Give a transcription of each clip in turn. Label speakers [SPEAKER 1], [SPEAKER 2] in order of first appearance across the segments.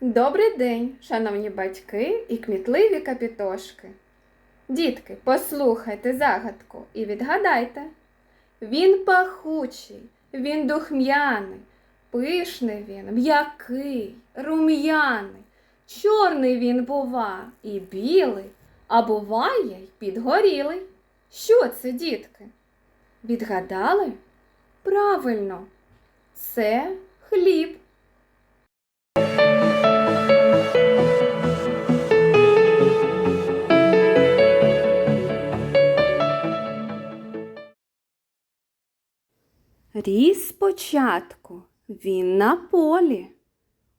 [SPEAKER 1] Добрий день, шановні батьки і кмітливі капітошки. Дітки, послухайте загадку і відгадайте. Він пахучий, він духм'яний, пишний він, м'який, рум'яний, чорний він бува і білий, а буває й підгорілий. Що це, дітки? Відгадали? Правильно, це хліб. Ріс спочатку він на полі,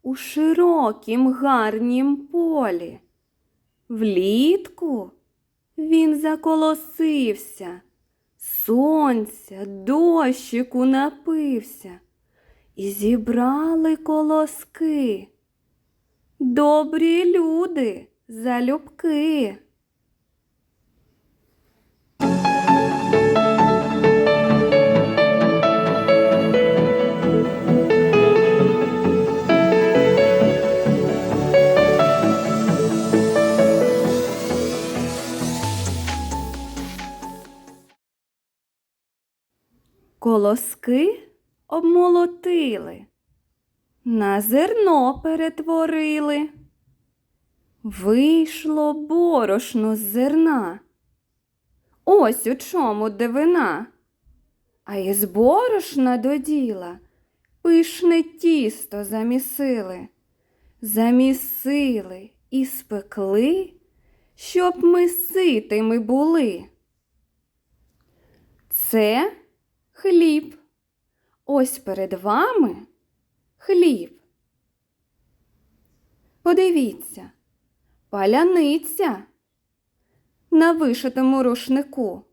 [SPEAKER 1] у широкім гарнім полі. Влітку він заколосився, сонця, дощику напився, і зібрали колоски. Добрі люди залюбки. Колоски обмолотили, на зерно перетворили. Вийшло борошно з зерна. Ось у чому дивина. А із борошна до діла пишне тісто замісили, замісили і спекли, щоб ми ситими були. Це хліб. Ось перед вами хліб. Подивіться, паляниця на вишитому рушнику,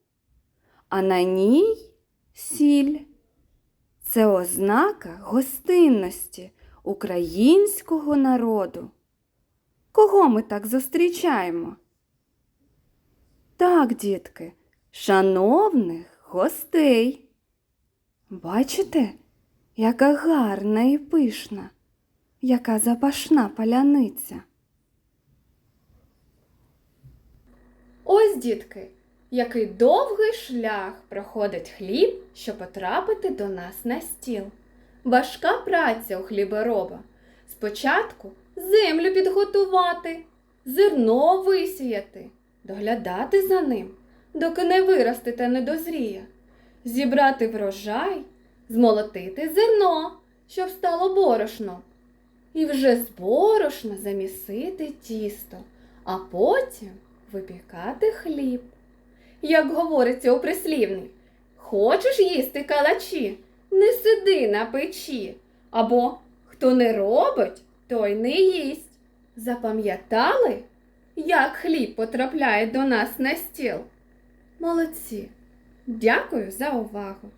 [SPEAKER 1] а на ній сіль. Це ознака гостинності українського народу. Кого ми так зустрічаємо? Так, дітки, шановних гостей. Бачите, яка гарна і пишна, яка запашна паляниця. Ось, дітки, який довгий шлях проходить хліб, щоб потрапити до нас на стіл. Важка праця у хлібороба. Спочатку землю підготувати, зерно висіяти, доглядати за ним, доки не виросте та не дозріє, зібрати врожай, змолотити зерно, щоб стало борошно. І вже з борошна замісити тісто, а потім випікати хліб. Як говориться у прислівні, хочеш їсти калачі, не сиди на печі, або хто не робить, той не їсть. Запам'ятали, як хліб потрапляє до нас на стіл? Молодці! Дякую за увагу!